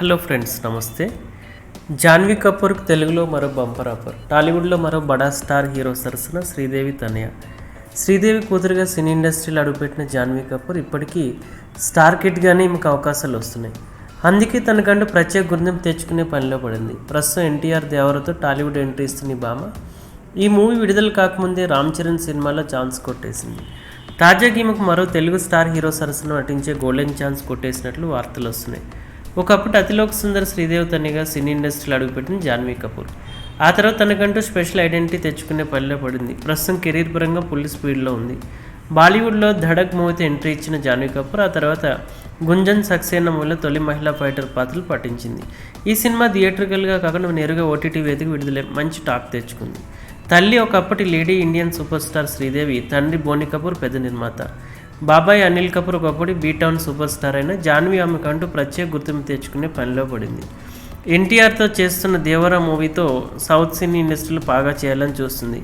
Hello friends నమస్తే. జాన్వీ కపూర్కి తెలుగులో మరో బంపర్ ఆఫర్. టాలీవుడ్లో మరో బడా స్టార్ హీరో సరసన శ్రీదేవి తనయ. శ్రీదేవి కూతురుగా సినీ ఇండస్ట్రీలో అడుగుపెట్టిన జాన్వీ కపూర్ ఇప్పటికీ స్టార్ కిట్గానే ఈమెకు అవకాశాలు వస్తున్నాయి. అందుకే తనకంటూ ప్రత్యేక గుర్తింపు తెచ్చుకునే పనిలో పడింది. ప్రస్తుతం ఎన్టీఆర్ దేవరతో టాలీవుడ్ ఎంట్రీ ఇస్తున్న భామ ఈ మూవీ విడుదల కాకముందే రామ్ చరణ్ సినిమాలో ఛాన్స్ కొట్టేసింది. తాజాగా ఈమెకు మరో తెలుగు స్టార్ హీరో సరసన నటించే గోల్డెన్ ఛాన్స్ కొట్టేసినట్లు వార్తలు వస్తున్నాయి. ఒకప్పుడు అతిలోక సుందర్ శ్రీదేవి తనిగా సినీ ఇండస్ట్రీలో అడుగుపెట్టిన జాన్వీ కపూర్. ఆ తర్వాత తనకంటూ స్పెషల్ ఐడెంటిటీ తెచ్చుకునే పనిలో పడింది. ప్రస్తుతం కెరీర్ పరంగా ఫుల్ స్పీడ్లో ఉంది. బాలీవుడ్లో ధడక్ మూవీతో ఎంట్రీ ఇచ్చిన జాన్వీ కపూర్ ఆ తర్వాత గుంజన్ సక్సేనా మూవీలో తొలి మహిళా ఫైటర్ పాత్రలు పట్టించింది. ఈ సినిమా థియేట్రికల్గా కాకుండా నేరుగా ఓటీటీ వేదిక విడుదలై మంచి టాక్ తెచ్చుకుంది. తల్లి ఒకప్పటి lady Indian super star Sridevi తండ్రి బోని కపూర్ పెద్ద నిర్మాత. బాబాయ్ అనిల్ కపూర్ ఒకప్పుడు బీటౌన్ సూపర్ స్టార్ అయిన జాన్వీ ఆమెకంటూ ప్రత్యేక గుర్తింపు తెచ్చుకునే పనిలో పడింది. ఎన్టీఆర్తో చేస్తున్న దేవరా మూవీతో సౌత్ సినీ ఇండస్ట్రీలో బాగా చేయాలని చూస్తుంది.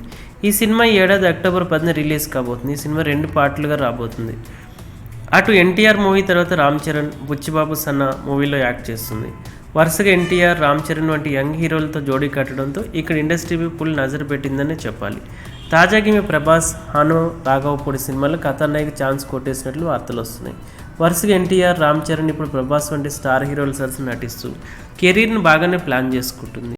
ఈ సినిమా ఈ ఏడాది అక్టోబర్ పదిన రిలీజ్ కాబోతుంది. ఈ సినిమా రెండు పార్ట్లుగా రాబోతుంది. అటు ఎన్టీఆర్ మూవీ తర్వాత రామ్ చరణ్ బుచ్చిబాబు సన్న మూవీలో యాక్ట్ చేస్తుంది. వరుసగా ఎన్టీఆర్ రామ్ చరణ్ వంటి యంగ్ హీరోలతో జోడీ కట్టడంతో ఇక్కడ ఇండస్ట్రీపై ఫుల్ నజరు పెట్టిందనే చెప్పాలి. తాజాగా ఈమె ప్రభాస్ హానో రాఘవపూడి సినిమాలో కథానాయకి ఛాన్స్ కొట్టేసినట్లు వార్తలు వస్తున్నాయి. వరుసగా ఎన్టీఆర్ రామ్ చరణ్ ఇప్పుడు ప్రభాస్ వంటి స్టార్ హీరోల సరసన నటిస్తూ కెరీర్ను బాగానే ప్లాన్ చేసుకుంటుంది.